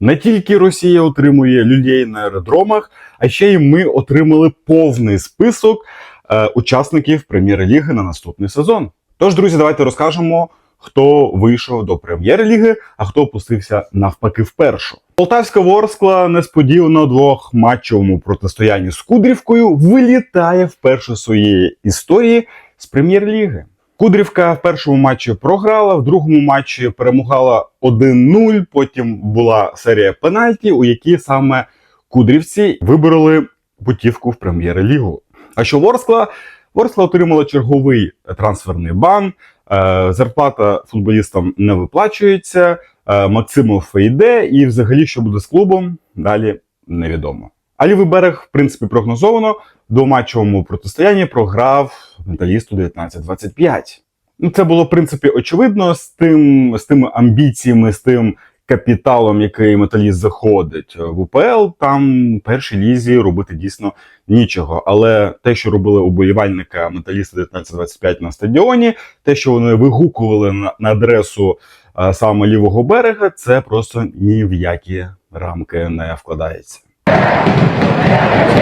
Не тільки Росія отримує людей на аеродромах, а ще й ми отримали повний список е, учасників прем'єр-ліги на наступний сезон. Тож, друзі, давайте розкажемо, хто вийшов до прем'єр-ліги, а хто опустився навпаки вперше. Полтавська Ворскла несподівано у двохматчевому протистоянні з Кудрівкою вилітає вперше своєї історії з прем'єр-ліги. Кудрівка в першому матчі програла, в другому матчі перемагала 1-0. Потім була серія пенальті, у якій саме кудрівці вибороли путівку в прем'єр-лігу. А що Ворскла? Ворскла отримала черговий трансферний бан. е, Зарплата футболістам не виплачується. е, Максимов йде, і взагалі, що буде з клубом, далі невідомо. А лівий берег, в принципі, прогнозовано до матчовому протистоянні програв металісту 19-25. Ну, це було в принципі очевидно з тим, з тими амбіціями, з тим капіталом, який металіст заходить в УПЛ. Там в першій лізі робити дійсно нічого. Але те, що робили уболівальника металіста 19-25 на стадіоні, те, що вони вигукували на, на адресу е, саме лівого берега, це просто ні в які рамки не вкладається. Yeah.